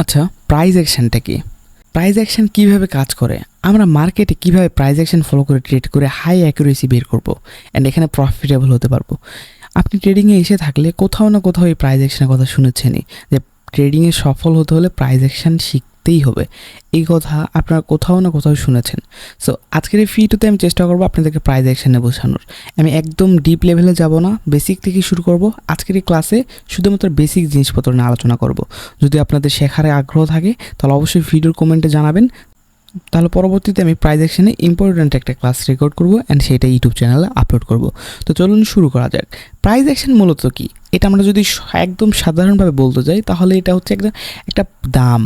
আচ্ছা প্রাইজ অ্যাকশানটা কি? Prize action কীভাবে কাজ করে? আমরা মার্কেটে কীভাবে প্রাইজ অ্যাকশান ফলো করে ট্রেড করে হাই অ্যাকুরেসি বের করব? অ্যান্ড এখানে প্রফিটেবল হতে পারব। আপনি ট্রেডিংয়ে এসে থাকলে কোথাও না কোথাও এই প্রাইজ অ্যাকশানের কথা শুনেছেনই যে ট্রেডিংয়ে সফল হতে হলে প্রাইজ অ্যাকশান অ্যাকশন শিখতেই হবে। এই কথা আপনারা কোথাও না কোথাও শুনেছেন। সো আজকের এই ফিটুতে আমি চেষ্টা করব আপনাদেরকে প্রাইজ অ্যাকশানে বোঝানোর। আমি একদম ডিপ লেভেলে যাব না বেসিক থেকে শুরু করব। আজকের এই ক্লাসে শুধুমাত্র বেসিক জিনিসপত্র নিয়ে আলোচনা করব। যদি আপনাদের শেখার আগ্রহ থাকে, তাহলে অবশ্যই ভিডিওর কমেন্টে জানাবেন। তাহলে পরবর্তীতে আমি প্রাইজ অ্যাকশনে ইম্পর্ট্যান্ট একটা ক্লাস রেকর্ড করব অ্যান্ড সেটা ইউটিউব চ্যানেলে আপলোড করব। তো চলুন শুরু করা যাক। প্রাইজ অ্যাকশন মূলত কি? এটা আমরা যদি একদম সাধারণভাবে বলতে যাই, তাহলে এটা হচ্ছে একটা একটা দাম।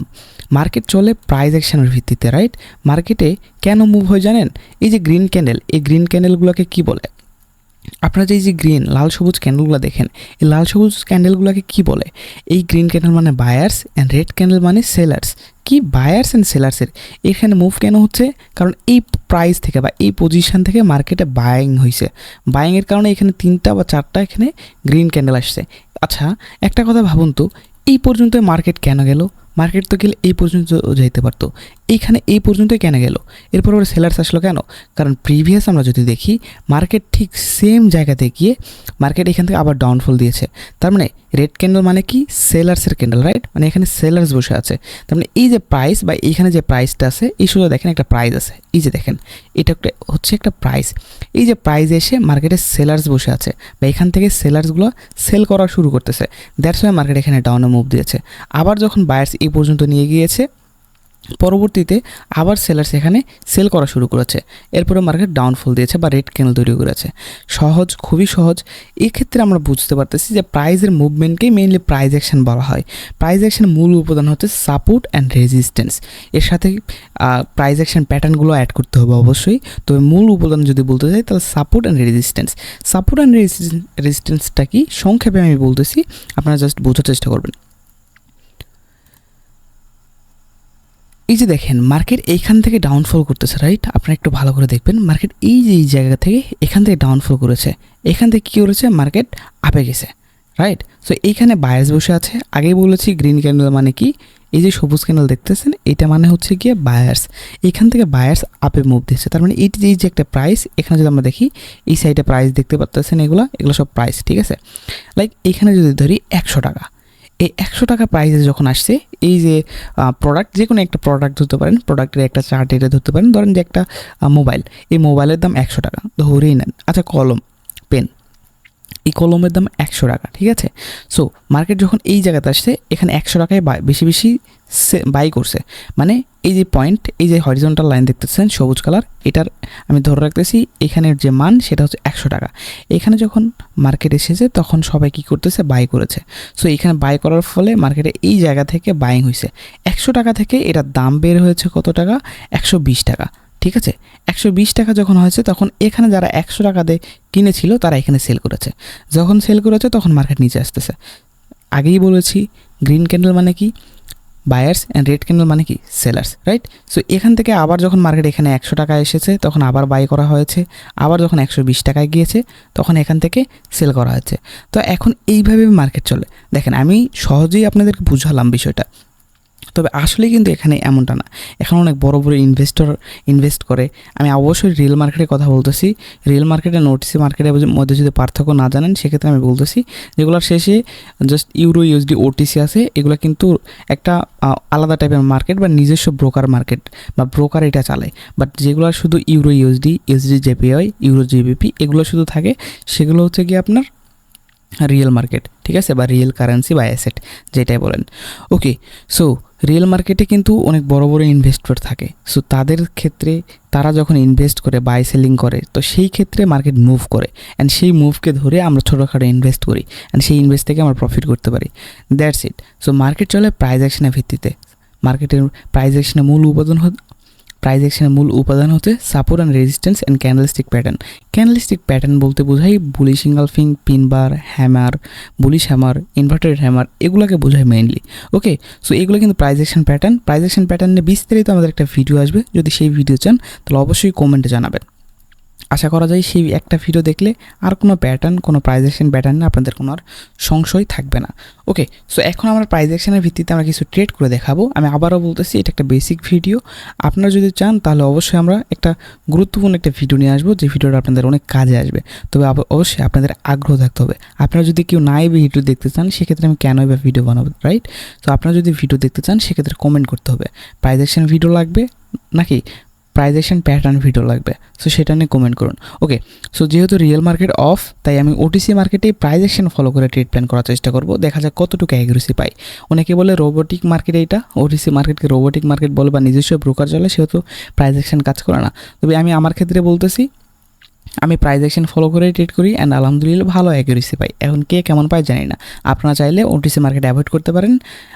মার্কেট চলে প্রাইস অ্যাকশনের ভিত্তিতে রাইট মার্কেটে কেন মুভ হয় জানেন? এই যে গ্রিন ক্যান্ডেল এই গ্রিন ক্যান্ডেলগুলোকে কি বলে? আপনারা যে যে গ্রিন লাল সবুজ ক্যান্ডেলগুলো দেখেন, এই লাল সবুজ ক্যান্ডেলগুলোকে কি বলে? এই গ্রিন ক্যান্ডেল মানে বায়ার্স অ্যান্ড রেড ক্যান্ডেল মানে সেলার্স কি বায়ার্স অ্যান্ড সেলার্সের এখানে মুভ কেন হচ্ছে? কারণ এই প্রাইস থেকে বা এই পজিশন থেকে মার্কেটে বায়িং হয়েছে বায়িংয়ের কারণে এখানে তিনটা বা চারটা এখানে গ্রিন ক্যান্ডেল আসছে। আচ্ছা একটা কথা ভাবুন তো, এই পর্যন্ত মার্কেট কেন গেল? মার্কেট তো গেলে এই পর্যন্ত যাইতে পারতো। এইখানে এই পর্যন্তই কেন গেল? এরপর আবার সেলার্স আসলো কেন? কারণ প্রিভিয়াস আমরা যদি দেখি মার্কেট ঠিক সেম জায়গাতে গিয়ে মার্কেট এখান থেকে আবার ডাউনফল দিয়েছে। তার মানে রেড ক্যান্ডেল মানে কি? সেলার্সের ক্যান্ডেল রাইট মানে এখানে সেলার্স বসে আছে। তার মানে এই যে প্রাইস বা এইখানে যে প্রাইসটা আছে, এই শুধু দেখেন একটা প্রাইস আছে। এই যে দেখেন, এটা একটা, হচ্ছে একটা প্রাইস এই যে প্রাইস এসে মার্কেটে সেলার্স বসে আছে বা এখান থেকে সেলার্সগুলো সেল করা শুরু করতেছে। দ্যাটস ওয়াই মার্কেট এখানে ডাউনে মুভ দিয়েছে। আবার যখন বায়ার্স এই পর্যন্ত নিয়ে গিয়েছে পরবর্তীতে আবার সেলার সেখানে সেল করা শুরু করেছে। এরপরে মার্কেট ডাউনফল দিয়েছে বা রেড ক্যান্ডেল তৈরি করেছে। সহজ, খুবই সহজ। এক্ষেত্রে আমরা বুঝতে পারতেছি যে প্রাইজের মুভমেন্টকেই মেইনলি প্রাইজ অ্যাকশন বলা হয়। প্রাইজ অ্যাকশন মূল উপাদান হচ্ছে সাপোর্ট অ্যান্ড রেজিস্ট্যান্স এর সাথে প্রাইজ অ্যাকশন প্যাটার্নগুলো অ্যাড করতে হবে অবশ্যই। তবে মূল উপাদান যদি বলতে চাই তাহলে support and resistance support and রেজিস্ট্যান্সটা কি? সংক্ষেপে আমি বলতেছি, আপনারা জাস্ট বোঝার চেষ্টা করবেন। এই যে দেখেন মার্কেট এইখান থেকে ডাউনফল করতেছে রাইট আপনারা একটু ভালো করে দেখবেন মার্কেট এই যে এই জায়গা থেকে এখান থেকে ডাউনফল করেছে। এখান থেকে কী করেছে? মার্কেট আপে গেছে রাইট সো এইখানে বায়াস বসে আছে। আগেই বলেছি গ্রিন ক্যান্ডেল মানে কি? এই যে সবুজ ক্যান্ডেল দেখতেছেন, এটা মানে হচ্ছে গিয়ে বায়ার্স এখান থেকে বায়ার্স আপে মুভ দিচ্ছে। তার মানে এইটি এই যে একটা প্রাইস এখানে যদি আমরা দেখি, এই সাইডে প্রাইস দেখতে পাচ্ছেন এগুলো এগুলো সব প্রাইস ঠিক আছে? লাইক এখানে যদি ধরি একশো টাকা এই একশো টাকা প্রাইসে যখন আসছে, এই যে প্রোডাক্ট যে কোনো একটা প্রোডাক্ট ধরতে পারেন প্রোডাক্টের একটা চার্ট এটা ধরতে পারেন। ধরেন যে একটা মোবাইল এই মোবাইলের দাম একশো টাকা, ধরেই নেন। আচ্ছা কলম পেন এই কলমের দাম একশো টাকা, ঠিক আছে? সো মার্কেট যখন এই জায়গাতে আসছে, এখানে একশো টাকায় বেশি বেশি বাই করছে। মানে এই যে পয়েন্ট এই যে হরিজন্টাল লাইন দেখতেছেন, সবুজ কালার এটার আমি ধরে রাখতেছি, এখানের যে মান, সেটা হচ্ছে একশো টাকা। এখানে যখন মার্কেট এসেছে, তখন সবাই কি করতেছে? বাই করেছে। সো এখানে বাই করার ফলে মার্কেটে এই জায়গা থেকে বাইং হয়েছে একশো টাকা থেকে এটার দাম বের হয়েছে কত টাকা? একশো বিশ টাকা। ঠিক আছে? একশো বিশ টাকা যখন হয়েছে, তখন এখানে যারা একশো টাকা দিয়ে কিনেছিল, তারা এখানে সেল করেছে। যখন সেল করেছে, তখন মার্কেট নিচে আসতেছে। আগেই বলেছি গ্রিন ক্যান্ডেল মানে কি? বায়ার্স অ্যান্ড রেড ক্যান্ডেল মানে কি? সেলার্স রাইট সো এখান থেকে আবার যখন মার্কেট এখানে একশো টাকা এসেছে, তখন আবার বাই করা হয়েছে। আবার যখন একশো বিশ টাকায় গিয়েছে, তখন এখান থেকে সেল করা হয়েছে। তো এখন এইভাবে মার্কেট চলে। দেখেন, আমি সহজেই আপনাদেরকে বুঝালাম বিষয়টা। তবে আসলে কিন্তু এখানে এমনটা না। এখন অনেক বড় বড় ইনভেস্টর ইনভেস্ট করে। আমি অবশ্যই রিয়েল মার্কেটের কথা বলতেছি। রিয়েল মার্কেটে নোটিসি মার্কেটের মধ্যে যদি পার্থক্য না জানেন, সেক্ষেত্রে আমি বলতেছি, যেগুলোর শেষে জাস্ট ইউরো ইউএসডি ওটিসি আছে, এগুলো কিন্তু একটা আলাদা টাইপের মার্কেট বা নিজস্ব ব্রোকার মার্কেট বা ব্রোকার এটা চালায়। বাট যেগুলো শুধু euro USD USD JPI euro GBP এগুলো শুধু থাকে, সেগুলো হচ্ছে কি আপনার রিয়েল মার্কেট ঠিক আছে? বা রিয়েল কারেন্সি বা অ্যাসেট যেটাই বলেন। ওকে সো রিয়েল মার্কেটে কিন্তু অনেক বড় বড় ইনভেস্টর থাকে। সো তাদের ক্ষেত্রে তারা যখন ইনভেস্ট করে বাই সেলিং করে, তো সেই ক্ষেত্রে মার্কেট মুভ করে। অ্যান্ড সেই মুভকে ধরে আমরা ছোটোখাটো ইনভেস্ট করি। অ্যান্ড সেই ইনভেস্ট থেকে আমরা প্রফিট করতে পারি। দ্যাটস ইট সো মার্কেট চলে প্রাইজ অ্যাকশনের ভিত্তিতে। মার্কেটের প্রাইজ অ্যাকশনের মূল উপাদান প্রাইজ অ্যাকশনের মূল উপাদান হচ্ছে support and resistance and candlestick pattern candlestick pattern বলতে বোঝায় bullish engulfing pin bar hammer bullish hammer inverted hammer এগুলোকে বোঝায় মেইনলি ওকে সো এগুলো কিন্তু price action pattern price action প্যাটার্নে বিস্তারিত আমাদের একটা ভিডিও আসবে। যদি সেই ভিডিও চান, তাহলে অবশ্যই কমেন্টে জানাবেন। আশা করা যায় সেই একটা ভিডিও দেখলে আর কোনো প্যাটার্ন কোনো প্রাইজেকশন প্যাটার্নে আপনাদের কোনো আর সংশয় থাকবে না। ওকে সো এখন আমরা প্রাইজেকশনের ভিত্তিতে আমরা কিছু ট্রেড করে দেখাবো। আমি আবারও বলতেছি, এটা একটা বেসিক ভিডিও আপনারা যদি চান, তাহলে অবশ্যই আমরা একটা গুরুত্বপূর্ণ একটা ভিডিও নিয়ে আসব। যে ভিডিওটা আপনাদের অনেক কাজে আসবে। তবে অবশ্যই আপনাদের আগ্রহ থাকতে হবে। আপনারা যদি কেউ নাই ভিডিও দেখতে চান, সেক্ষেত্রে আমি কেন এবার ভিডিও বানাবো রাইট তো আপনারা যদি ভিডিও দেখতে চান, সেক্ষেত্রে কমেন্ট করতে হবে। প্রাইজেকশন ভিডিও লাগবে নাকি? প্রাইজেকশন প্যাটার্ন ভিডিও লাগবে। সো সেটা নিয়ে কমেন্ট করুন। ওকে সো যেহেতু রিয়েল মার্কেট অফ তাই আমি ওটিসি মার্কেটে প্রাইজেকশন ফলো করে ট্রেড প্ল্যান করার চেষ্টা করব। দেখা যাক কতটুকু অ্যাগ্রেসি পাই। অনেকে বলে রোবোটিক মার্কেট এইটা। ওটিসি মার্কেটকে রোবোটিক মার্কেট বলে বা নিজস্ব ব্রোকার চলে, সেহেতু প্রাইজেকশন কাজ করে না। তবে আমি আমার ক্ষেত্রে বলতেছি, আমি প্রাইজেকশন ফলো করে ট্রেড করি অ্যান্ড আলহামদুলিল্লাহ ভালো অ্যাকুরেসি পাই। এখন কে কেমন পায় জানি না। আপনারা চাইলে ওটিসি মার্কেট অ্যাভয়েড করতে পারেন।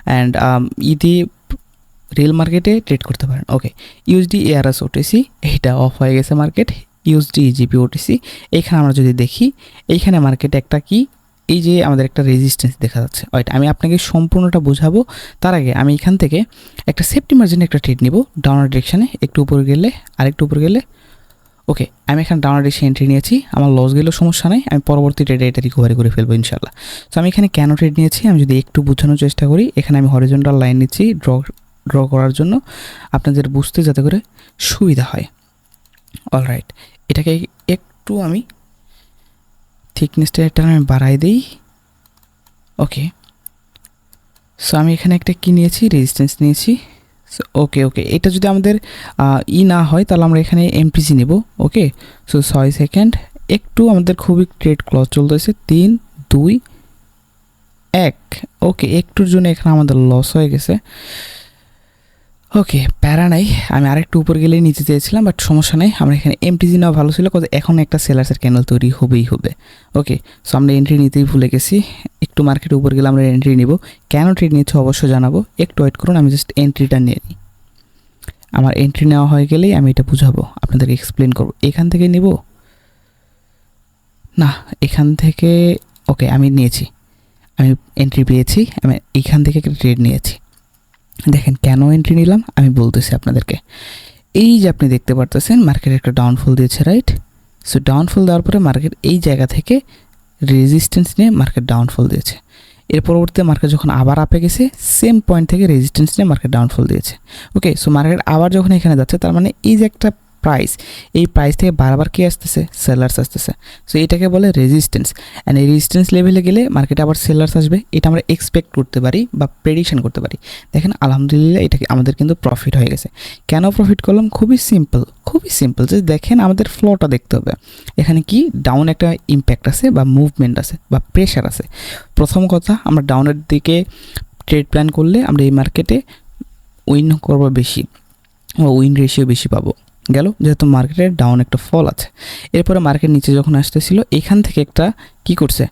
অ্যান্ড ইতি রিয়েল মার্কেটে ট্রেড করতে পারেন। ওকে ইউএসডি এআরএস ওটিসি এইটা অফ হয়ে গেছে মার্কেট ইউএসডি ইজিপি ওটিসি এইখানে আমরা যদি দেখি এইখানে মার্কেটে একটা কি, এই যে আমাদের একটা রেজিস্ট্যান্স দেখা যাচ্ছে। ওইটা আমি আপনাকে সম্পূর্ণটা বোঝাবো, তার আগে আমি এখান থেকে একটা সেফটি মার্জিনে একটা ট্রেড নিব ডাউনার ডিরেকশানে একটু উপরে গেলে, আরেকটু উপরে গেলে। ওকে আমি এখানে ডাউনার ডিরেকশন এন্ট্রি নিয়েছি, আমার লস গেলেও সমস্যা নেই, আমি পরবর্তী ট্রেডে এটা রিকভারি করে ফেলব ইনশাল্লাহ তো আমি এখানে কেন ট্রেড নিয়েছি, আমি যদি একটু বোঝানোর চেষ্টা করি, এখানে আমি হরিজন্টাল লাইন নিচ্ছি ড্র ড্র করার জন্য আপনাদের বুঝতে যাতে করে সুবিধা হয়। অলরাইট এটাকে একটু আমি থিকনেসটা একটা আমি বাড়াই দিই। ওকে সো আমি এখানে একটা কি নিয়েছি রেজিস্ট্যান্স নিয়েছি। ওকে ওকে এটা যদি আমাদের ই না হয়, তাহলে আমরা এখানে এমপিসি নেব। ওকে সো ছয় সেকেন্ড একটু আমাদের খুবই ট্রেড ক্লজ চলতেছে তিন, দুই, এক। ওকে একটুর জন্য এখানে আমাদের লস হয়ে গেছে। ওকে প্যারা নাই। আমি আরেকটু উপর গেলেই নিচে চেয়েছিলাম বাট সমস্যা নেই। আমরা এখানে এমটিজি নেওয়া ভালো ছিল কজ এখন একটা সেলার্সের ক্যানেল তৈরি হবেই হবে। ওকে সো আমরা এন্ট্রি নিতেই ভুলে গেছি। একটু মার্কেট উপর গেলে আমরা এন্ট্রি নিব। কেন ট্রেড নিচ্ছে অবশ্যই জানাব। একটু ওয়েট করুন, আমি জাস্ট এন্ট্রিটা নিয়ে নিই। আমার এন্ট্রি নেওয়া হয়ে গেলেই আমি এটা বুঝাবো, আপনাদেরকে এক্সপ্লেন করব। এখান থেকে নিব? না, এখান থেকে ওকে আমি নিয়েছি। আমি এন্ট্রি পেয়েছি, আমি এইখান থেকে একটা ট্রেড নিয়েছি। দেখেন কেন এন্ট্রি নিলাম? আমি বলতেছি আপনাদেরকে। এই যে আপনি দেখতে পারতেছেন মার্কেট একটা ডাউনফল দিয়েছে রাইট সো ডাউনফল দেওয়ার পরে মার্কেট এই জায়গা থেকে রেজিস্ট্যান্স নিয়ে মার্কেট ডাউনফল দিয়েছে। এর পরবর্তীতে মার্কেট যখন আবার আপে গেছে সেম পয়েন্ট থেকে রেজিস্ট্যান্স নিয়ে মার্কেট ডাউনফল দিয়েছে। ওকে সো মার্কেট আবার যখন এখানে যাচ্ছে, তার মানে এই যে একটা প্রাইস এই প্রাইস থেকে বারবার কি আসতেছে? সেলার্স আসতেছে। সো এটাকে বলে রেজিস্ট্যান্স অ্যান্ড এই রেজিস্ট্যান্স লেভেলে গেলে মার্কেটে আবার সেলার্স আসবে। এটা আমরা এক্সপেক্ট করতে পারি বা প্রেডিকশন করতে পারি। দেখেন, আলহামদুলিল্লাহ এটাকে আমাদের কিন্তু প্রফিট হয়ে গেছে। কেন প্রফিট করলাম? খুবই সিম্পল খুবই সিম্পল যে দেখেন আমাদের ফ্লোটা দেখতে হবে। এখানে কি? ডাউন একটা ইম্প্যাক্ট আছে বা মুভমেন্ট আছে বা প্রেশার আছে। প্রথম কথা, আমরা ডাউনের দিকে ট্রেড প্ল্যান করলে আমরা এই মার্কেটে উইন করব বেশি বা উইন রেশিও বেশি পাবো। গেল, যেহেতু মার্কেটের ডাউন একটা ফল আছে। এরপরে মার্কেট নিচে যখন আসতেছিল, এখান থেকে একটা কি করছে?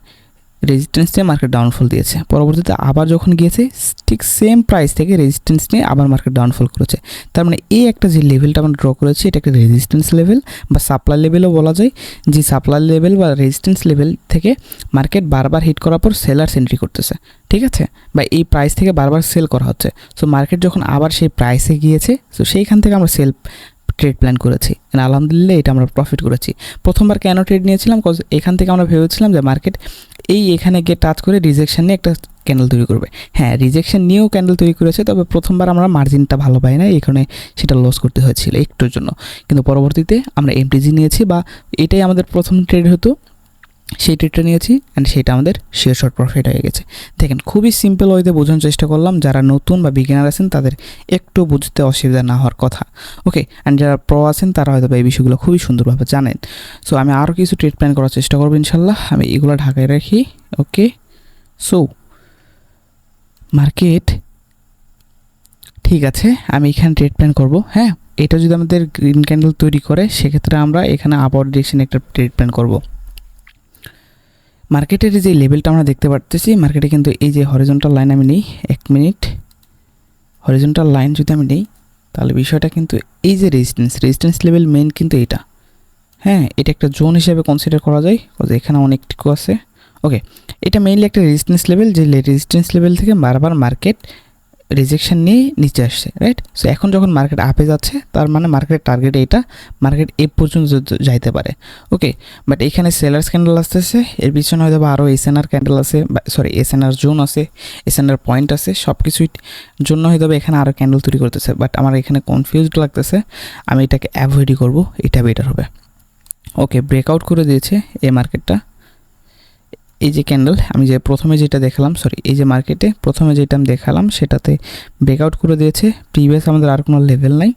রেজিস্ট্যান্স নিয়ে মার্কেট ডাউনফল দিয়েছে। পরবর্তীতে আবার যখন গিয়েছে, ঠিক সেম প্রাইস থেকে রেজিস্ট্যান্স নিয়ে আবার মার্কেট ডাউনফল করেছে। তার মানে এই একটা যে লেভেলটা আমরা ড্র করেছি, এটা একটা রেজিস্ট্যান্স লেভেল বা সাপ্লাই লেভেলও বলা যায়। যে সাপ্লাই লেভেল বা রেজিস্ট্যান্স লেভেল থেকে মার্কেট বারবার হিট করার পর সেলার্স এন্ট্রি করতেছে। ঠিক আছে? বা এই প্রাইস থেকে বারবার সেল করা হচ্ছে। সো মার্কেট যখন আবার সেই প্রাইসে গিয়েছে সো সেইখান থেকে আমরা সেল ট্রেড প্ল্যান করেছি। আলহামদুলিল্লাহ এটা আমরা প্রফিট করেছি। প্রথমবার কেন ট্রেড নিয়েছিলাম? কজ এখান থেকে আমরা ভেবেছিলাম যে মার্কেট এই এখানে গিয়ে টাচ করে রিজেকশন নিয়ে একটা ক্যান্ডেল তৈরি করবে। হ্যাঁ রিজেকশন নিয়েও ক্যান্ডেল তৈরি করেছে, তবে প্রথমবার আমরা মার্জিনটা ভালো পাই না এখানে সেটা লস করতে হয়েছিল একটুর জন্য। কিন্তু পরবর্তীতে আমরা এমটিজি নিয়েছি বা এটাই আমাদের প্রথম ট্রেড হতো। সেই ট্রেডটা নিয়েছি অ্যান্ড সেটা আমাদের শেয়ার শর্ট প্রফিট হয়ে গেছে। দেখেন, খুবই সিম্পল ওয়েতে বোঝানোর চেষ্টা করলাম, যারা নতুন বা বিগিনার আছেন, তাদের একটু বুঝতে অসুবিধা না হওয়ার কথা। ওকে অ্যান্ড যারা প্র আছেন, তারা হয়তো এই বিষয়গুলো খুবই সুন্দরভাবে জানেন। সো আমি আরও কিছু ট্রেড প্ল্যান করার চেষ্টা করব ইনশাল্লাহ। আমি এগুলো ঢাকায় রাখি ওকে সো মার্কেট ঠিক আছে, আমি এখানে ট্রেড প্ল্যান করব হ্যাঁ? এটা যদি আমাদের গ্রিন ক্যান্ডেল তৈরি করে, সেক্ষেত্রে আমরা এখানে আবার ডিরেকশনে একটা ট্রেড প্ল্যান করব। মার্কেটের যে লেভেলটা আমরা দেখতে পারতেছি, মার্কেটে কিন্তু এই যে হরিজন্টাল লাইন আমি নিই, এক মিনিট। হরিজন্টাল লাইন যদি আমি নিই, তাহলে বিষয়টা কিন্তু এই যে রেজিস্ট্যান্স রেজিস্ট্যান্স লেভেল মেন কিন্তু এটা। হ্যাঁ এটা একটা জোন হিসেবে কনসিডার করা যায় যে এখানে অনেকটুকু আছে। ওকে এটা মেইনলি একটা রেজিস্ট্যান্স লেভেল যে রেজিস্ট্যান্স লেভেল থেকে বারবার মার্কেট রিজেকশন নিয়ে নিচে আসছে রাইট সো এখন যখন মার্কেট আপে যাচ্ছে, তার মানে মার্কেটের টার্গেট এটা মার্কেট এ পর্যন্ত যাইতে পারে। ওকে বাট এখানে সেলার্স ক্যান্ডেল আসতেছে, এর পিছনে হয়তো বা আরও এসএনআর ক্যান্ডেল আছে সরি এসএনআর জোন আছে এসএনআর পয়েন্ট আছে সব কিছুই জন্য হয়তো এখানে আরও ক্যান্ডেল তৈরি করতেছে। বাট আমার এখানে কনফিউজড লাগতেছে, আমি এটাকে অ্যাভয়েডই করব, এটা বেটার হবে। ওকে ব্রেকআউট করে দিয়েছে এই মার্কেটটা এই যে ক্যান্ডেল আমি যে প্রথমে যেটা দেখালাম সরি এই যে মার্কেটে প্রথমে যেটা আমি দেখালাম, সেটাতে ব্রেকআউট করে দিয়েছে। প্রিভিয়াস আমাদের আর কোনো লেভেল নাই।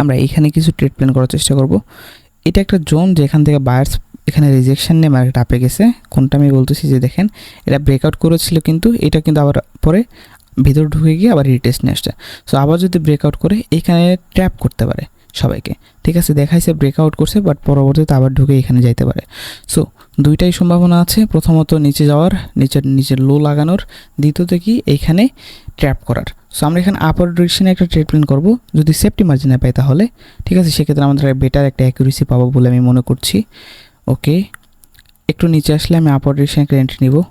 আমরা এইখানে কিছু ট্রেড প্ল্যান করার চেষ্টা করব। এটা একটা জোন যেখান থেকে বায়ার্স এখানে রিজেকশন নিয়ে মার্কেট আপে গেছে। কোনটা আমি বলতেছি যে দেখেন এটা ব্রেকআউট করেছিল কিন্তু, এটা কিন্তু আবার পরে ভিতর ঢুকে গিয়ে আবার রিটেস্ট নিয়ে আসছে। সো আবার যদি ব্রেকআউট করে, এখানে ট্র্যাপ করতে পারে সবাইকে। ঠিক আছে, দেখাইছে ব্রেকআউট করছে বাট পরবর্তীতে আবার ঢুকে এখানে যাইতে পারে। সো দুইটাই সম্ভাবনা আছে। প্রথমত নিচে যাওয়ার, নিচের নিচের লো লাগানোর। দ্বিতীয়ত কি? এইখানে ট্র্যাপ করার। সো আমরা এখানে আপার ডিরেকশনে একটা ট্রেড প্ল্যান করব। যদি সেফটি মার্জিনে পাই তাহলে, ঠিক আছে? সেক্ষেত্রে আমাদের বেটার একটা অ্যাকুরেসি পাবো বলে আমি মনে করছি। ওকে একটু নিচে আসলে আমি আপার ডিরেকশনে একটা এন্ট্রি নিব।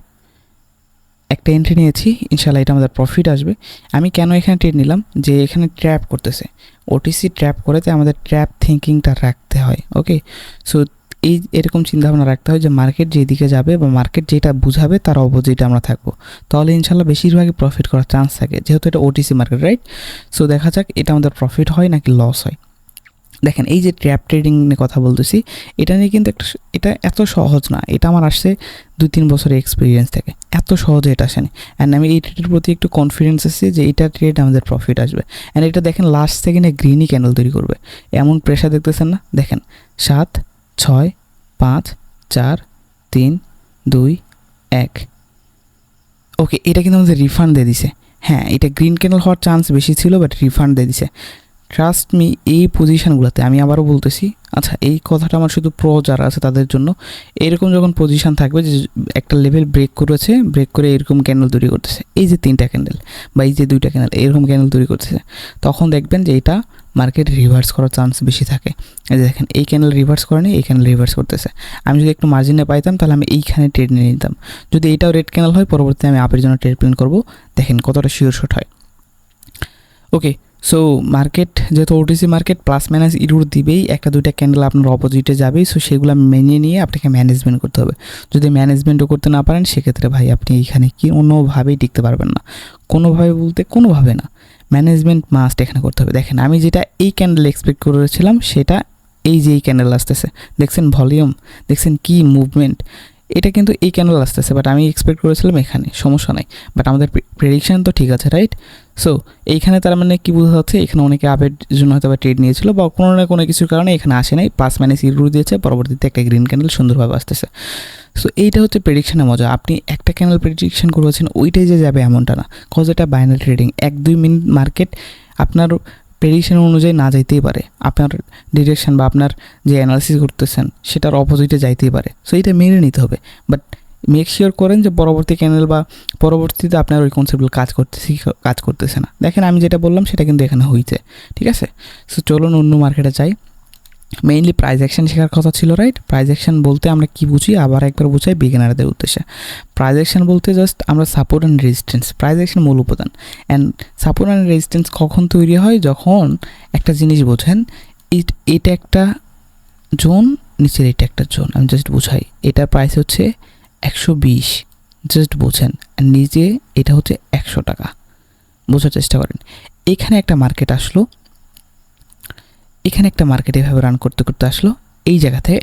একটা এন্ট্রি নিয়েছি। ইনশাল্লাহ এটা আমাদের প্রফিট আসবে। আমি কেন এখানে ট্রেড নিলাম? যে এখানে ট্র্যাপ করতেছে। ওটিসি ট্র্যাপ করেতে আমাদের ট্র্যাপ থিঙ্কিংটা রাখতে হয়। ওকে সো এই এরকম চিন্তাভাবনা রাখতে হয় যে মার্কেট যেদিকে যাবে বা মার্কেট যেটা বুঝাবে তার অপোজিটে আমরা থাকব। তাহলে ইনশাল্লাহ বেশিরভাগই প্রফিট করার চান্স থাকে। যেহেতু এটা ওটিসি মার্কেট রাইট সো দেখা যাক এটা আমাদের প্রফিট হয় নাকি লস হয়। দেখেন, এই যে ট্র্যাপ ট্রেডিং নিয়ে কথা বলতেছি, এটা নিয়ে কিন্তু একটা এটা এত সহজ না। এটা আমার আসছে দুই তিন বছরের এক্সপিরিয়েন্স থেকে। এত সহজে এটা আসেনি। অ্যান্ড আমি এই ট্রেডের প্রতি একটু কনফিডেন্স আছে যে এটা ট্রেড আমাদের প্রফিট আসবে। অ্যান্ড এটা দেখেন লাস্ট সেকেন্ডে গ্রিনই ক্যান্ডেল তৈরি করবে। এমন প্রেশার দেখতেছেন না? দেখেন, সাত ছয়, পাঁচ, চার, তিন, দুই, এক। ওকে, এটা কিন্তু আমাদের রিফান্ড দিয়ে দিছে। হ্যাঁ এটা গ্রিন ক্যান্ডেল হওয়ার চান্স বেশি ছিল বাট রিফান্ড দিয়ে দিছে। ট্রাস্ট মি এই পজিশানগুলোতে আমি আবারও বলতেছি আচ্ছা এই কথাটা আমার শুধু প্রো যারা আছে তাদের জন্য, এরকম যখন পজিশান থাকবে যে একটা লেভেল ব্রেক করেছে ব্রেক করে এরকম ক্যান্ডেল তৈরি করতেছে। এই যে তিনটা ক্যান্ডেল বা এই যে দুইটা ক্যান্ডেল এরকম ক্যান্ডেল তৈরি করতেছে। তখন দেখবেন যে এটা মার্কেট রিভার্স করার চান্স বেশি থাকে। এই যে দেখেন, এই ক্যান্ডেল রিভার্স করেনি এই ক্যান্ডেল রিভার্স করতেছে। আমি যদি একটু মার্জিনে পাইতাম, তাহলে আমি এইখানে ট্রেড নিয়ে নিতাম। যদি এইটাও রেড ক্যান্ডেল হয়, পরবর্তীতে আমি আপের জন্য ট্রেড প্ল্যান করব। দেখেন কতটা শিওর শট হয়। ওকে সো মার্কেট যেহেতু OTC market plus minus error দিবেই, একটা দুইটা ক্যান্ডেল আপনার অপোজিটে যাবেই সো সেগুলো মেনে নিয়ে আপনাকে ম্যানেজমেন্ট করতে হবে। যদি ম্যানেজমেন্টও করতে না পারেন, সেক্ষেত্রে ভাই আপনি এইখানে কি অন্যভাবেই টিকতে পারবেন না। কোনোভাবে বলতে কোনোভাবে না। ম্যানেজমেন্ট মাস্ট এখানে করতে হবে। দেখেন, আমি যেটা এই ক্যান্ডেল এক্সপেক্ট করেছিলাম, সেটা এই যে এই ক্যান্ডেল আসতেছে। দেখছেন ভলিউম দেখছেন কি মুভমেন্ট এটা কিন্তু এই ক্যান্ডেল আসতেছে বাট আমি এক্সপেক্ট করেছিলাম এখানে, সমস্যা নাই। বাট আমাদের প্রেডিকশান তো ঠিক আছে রাইট সো এইখানে তার মানে কী বোঝা যাচ্ছে, এখানে অনেকে আপের জন্য হয়তো বা ট্রেড নিয়েছিল বা কোনো না কোনো কিছুর কারণে এখানে আসে নাই প্লাস মাইনাস ইরু দিয়েছে, পরবর্তীতে একটা গ্রিন ক্যান্ডেল সুন্দরভাবে আসতেছে। সো এইটা হচ্ছে প্রেডিকশনের মজা। আপনি একটা ক্যান্ডেল প্রেডিকশন করেছেন, ওইটাই যে যাবে এমনটা না। কজ এটা বাইনারি ট্রেডিং এক দুই মিনিট মার্কেট আপনার প্রেডিকশন অনুযায়ী না যাইতেই পারে। আপনার ডিরেকশন বা আপনার যে অ্যানালিসিস করতেছেন, সেটার অপোজিটে যাইতেই পারে। সো এটা মেনে নিতে হবে। বাট মেক শিওর করেন যে পরবর্তী ক্যানেল বা পরবর্তীতে আপনার ওই কনসেপ্টগুলো কাজ করতেছে কাজ করতেছে না। দেখেন আমি যেটা বললাম সেটা কিন্তু এখানে হয়েছে ঠিক আছে? সো চলুন অন্য মার্কেটে যাই। মেইনলি প্রাইজ অ্যাকশন শেখার কথা ছিল রাইট প্রাইজ অ্যাকশন বলতে আমরা কি বুঝি? আবার একবার বুঝাই বিগিনারদের উদ্দেশ্যে। প্রাইজ অ্যাকশন বলতে জাস্ট আমরা support and resistance price action মূল উপাদান। অ্যান্ড সাপোর্ট অ্যান্ড রেজিস্ট্যান্স কখন তৈরি হয়? যখন একটা জিনিস বোঝেন এটা একটা জোন নিচের এটা একটা জোন আমি জাস্ট বুঝাই। এটার প্রাইস হচ্ছে একশো বিশ। জাস্ট বোঝেন। আর নিচে এটা হচ্ছে একশো টাকা। বোঝার চেষ্টা করেন। এখানে একটা মার্কেট আসলো। এখানে একটা মার্কেট এভাবে রান করতে করতে আসলো। এই জায়গাতে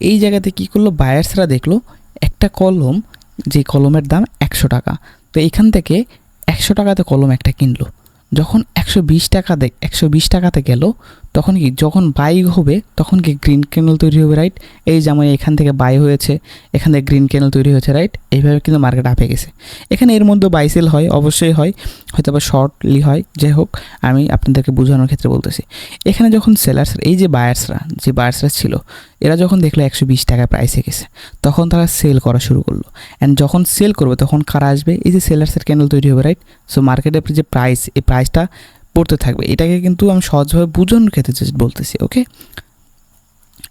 এই জায়গাতে কী করল? বায়ার্সরা দেখল, একটা কলম, যে কলমের দাম একশো টাকা। তো এইখান থেকে একশো টাকাতে কলম একটা কিনলো। যখন একশো বিশ টাকা দেখ একশো বিশ টাকাতে গেল তখন কি, যখন বাই হবে, তখন কি গ্রিন ক্যানেল তৈরি হবে রাইট এই যেমন এখান থেকে বাই হয়েছে, এখান থেকে গ্রিন ক্যানেল তৈরি হয়েছে রাইট এইভাবে কিন্তু মার্কেট আপে গেছে। এখানে এর মধ্যে বাইসেল হয়, অবশ্যই হয়, হয়তো বা শর্টলি হয়, যাই হোক, আমি আপনাদেরকে বোঝানোর ক্ষেত্রে বলতেছি। এখানে যখন সেলার্স এই যে বায়ার্সরা যে বায়ার্সরা ছিল, এরা যখন দেখল একশো বিশ টাকা প্রাইসে গেছে, তখন তারা সেল করা শুরু করল। অ্যান্ড যখন সেল করবে, তখন কারা আসবে? এই যে সেলার্সের ক্যান্ডেল তৈরি হবে রাইট সো মার্কেটের যে প্রাইস এই প্রাইসটা পড়তে থাকবে। এটাকে কিন্তু আমি সহজভাবে বুঝন খেতে বলতেছি ওকে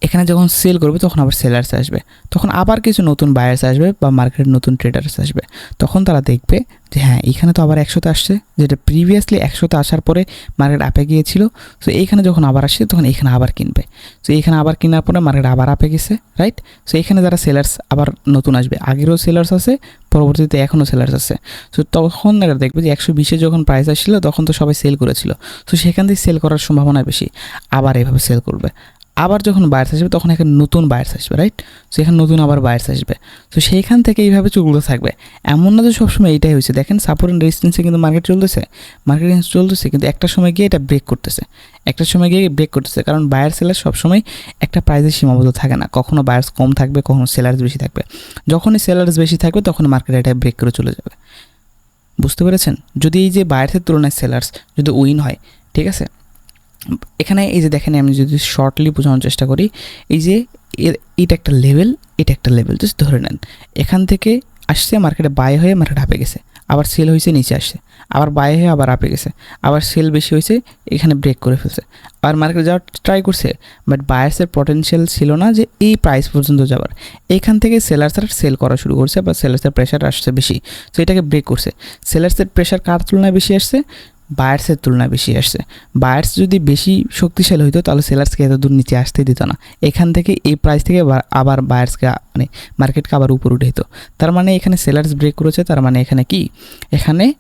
এখানে যখন সেল করবে, তখন আবার সেলার্স আসবে। তখন আবার কিছু নতুন বায়ার্স আসবে বা মার্কেটের নতুন ট্রেডার্স আসবে। তখন তারা দেখবে যে হ্যাঁ এখানে তো আবার একশোতে আসছে, যেটা প্রিভিয়াসলি একশোতে আসার পরে মার্কেট আপে গিয়েছিল। সো এইখানে যখন আবার আসছে, তখন এখানে আবার কিনবে। সো এখানে আবার কেনার পরে মার্কেট আবার আপে গেছে রাইট সো এখানে যারা সেলার্স আবার নতুন আসবে, আগেরও সেলার্স আছে, পরবর্তীতে এখনও সেলার্স আছে। সো তখন এরা দেখবে যে, একশো বিশে যখন প্রাইস আসছিল, তখন তো সবাই সেল করেছিল। তো সেখান থেকে সেল করার সম্ভাবনা বেশি। আবার এভাবে সেল করবে। আবার যখন বায়ার্স আসবে, তখন এখানে নতুন বায়ার্স আসবে রাইট সো এখানে নতুন আবার বায়ার্স আসবে। তো সেইখান থেকে এইভাবে চলতে থাকবে। এমন না যে সবসময় এইটাই হয়েছে। দেখেন সাপোর্ট অ্যান্ড রেজিস্টেন্সে কিন্তু মার্কেট চলতেছে। মার্কেট চলতেছে, কিন্তু একটা সময় গিয়ে এটা ব্রেক করতেছে। একটা সময় গিয়ে ব্রেক করতেছে। কারণ বায়ার সেলার সবসময় একটা প্রাইসে সীমাবদ্ধ থাকে না। কখনো বায়ার্স কম থাকবে, কখনো সেলার্স বেশি থাকবে। যখনই সেলার্স বেশি থাকবে, তখন মার্কেট এটা ব্রেক করে চলে যাবে। বুঝতে পেরেছেন? যদি এই যে বায়ার্সের তুলনায় সেলার্স যদি উইন হয়, ঠিক আছে? এখানে এই যে দেখেন, আমি যদি শর্টলি বোঝানোর চেষ্টা করি, এই যে এর- এটা একটা লেভেল এটা একটা লেভেল জাস্ট ধরে নেন। এখান থেকে আসছে মার্কেটে বাই হয়ে মার্কেট আপে গেছে। আবার সেল হয়েছে, নিচে আসছে। আবার বাই হয়ে আবার আপে গেছে। আবার সেল বেশি হয়েছে, এখানে ব্রেক করে ফেলছে। আবার মার্কেট যাওয়ার ট্রাই করছে বাট বায়ার্সের পটেনশিয়াল ছিল না যে এই প্রাইস পর্যন্ত যাওয়ার। এখান থেকে সেলার্সরা সেল করা শুরু করছে বা সেলার্সের প্রেশার আসছে বেশি। তো এটাকে ব্রেক করছে। সেলার্সের প্রেশার কার তুলনায় বেশি আসছে? বায়ার্সের তুলনায় বেশি আসছে। বায়ার্স যদি বেশি শক্তিশালী হতো তাহলে সেলার্সকে এত দূর নিচে আসতে দিত না। এখান থেকে এই প্রাইস থেকে আবার- বায়ার্সকে মানে মার্কেটকে আবার উপর উঠে তার মানে এখানে সেলার্স ব্রেক করেছে, তার মানে এখানে কি? এখানে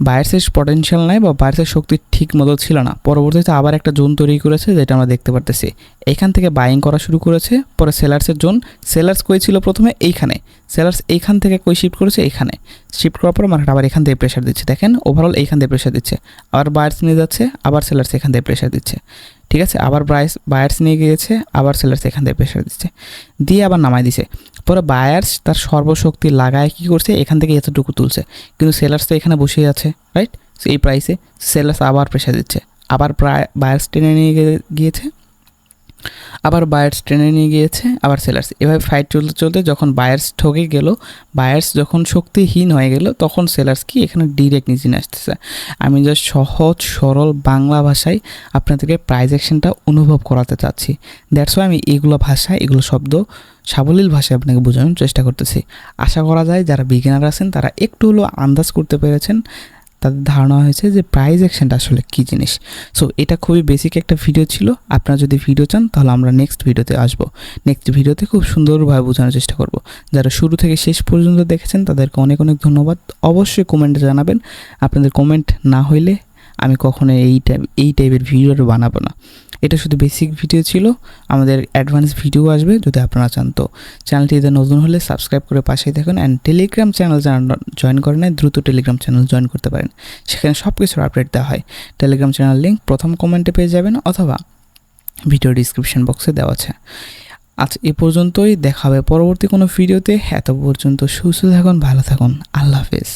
বায়ার্সের পটেনশিয়াল নাই বা বায়ার্সের শক্তি ঠিক মতো ছিল না। পরবর্তীতে আবার একটা জোন তৈরি করেছে যেটা আমরা দেখতে পারতেছি। এখান থেকে বাইং করা শুরু করেছে, পরে সেলার্সের জোন। সেলার্স কই ছিল প্রথমে? এইখানে। সেলার্স এইখান থেকে কই শিফট করেছে? এখানে। শিফট করার পর মার্কেট আবার এখান থেকে প্রেশার দিচ্ছে। দেখেন ওভারঅল এইখান থেকে প্রেশার দিচ্ছে। আবার বায়ার্স নিয়ে যাচ্ছে, আবার সেলার্স এখান থেকে প্রেশার দিচ্ছে। ঠিক আছে? আবার প্রাইস বায়ার্স নিয়ে গিয়েছে, আবার সেলার্স এখান থেকে প্রেশার দিচ্ছে। দিয়ে আবার নামাই দিছে। পরে বায়ার্স তার সর্বশক্তি লাগায় কি করছে? এখান থেকে এতটুকু তুলছে। কিন্তু সেলার্স তো এখানে বসে আছে রাইট এই প্রাইসে সেলার্স আবার প্রেশার দিচ্ছে। আবার প্রায় বায়ার্স টেনে নিয়ে গিয়েছে। আবার বায়ার্স টেনে নিয়ে গিয়েছে, আবার সেলার্স এভাবে ফাইট চলতে চলতে যখন বায়ার্স ঠকে গেল বায়ার্স যখন শক্তিহীন হয়ে গেল, তখন সেলার্স কি এখানে ডিরেক্ট নিচে আসতেছে। আমি জাস্ট সহজ, সরল বাংলা ভাষায় আপনাদেরকে প্রাইজ অ্যাকশনটা অনুভব করাতে চাচ্ছি। দ্যাটস ওয়াই আমি এগুলো ভাষা, এগুলো শব্দ সাবলীল ভাষায় আপনাকে বোঝানোর চেষ্টা করতেছি। আশা করা যায় যারা বিজ্ঞানার আছেন, তারা একটু হলেও আন্দাজ করতে পেরেছেন তাদের ধারণা হয়েছে যে প্রাইজ অ্যাকশনটা আসলে কী জিনিস। সো এটা খুবই বেসিক একটা ভিডিও ছিল। আপনারা যদি ভিডিও চান, তাহলে আমরা নেক্সট ভিডিওতে আসব। নেক্সট ভিডিওতে খুব সুন্দরভাবে বোঝানোর চেষ্টা করব। যারা শুরু থেকে শেষ পর্যন্ত দেখেছেন, তাদেরকে অনেক অনেক ধন্যবাদ। অবশ্যই কমেন্টে জানাবেন। আপনাদের কমেন্ট না হইলে আমি কখনো এই টাইপ এই টাইপের ভিডিও বানাবো না। এটা শুধু বেসিক ভিডিও ছিল, আমাদের অ্যাডভান্স ভিডিও আসবে যদি আপনারা চান। তো চ্যানেলটিতে নতুন হলে সাবস্ক্রাইব করে পাশেই দেখুন অ্যান্ড টেলিগ্রাম চ্যানেল যারা জয়েন করে নাই, দ্রুত টেলিগ্রাম চ্যানেল জয়েন করতে পারেন। সেখানে সব কিছুর আপডেট দেওয়া হয়। টেলিগ্রাম চ্যানেল লিঙ্ক প্রথম কমেন্টে পেয়ে যাবেন অথবা ভিডিও ডিসক্রিপশন বক্সে দেওয়া আছে। আজ এ পর্যন্তই, দেখা হবে পরবর্তী কোনো ভিডিওতে এত পর্যন্ত সুস্থ থাকুন, ভালো থাকুন। আল্লাহ হাফেজ।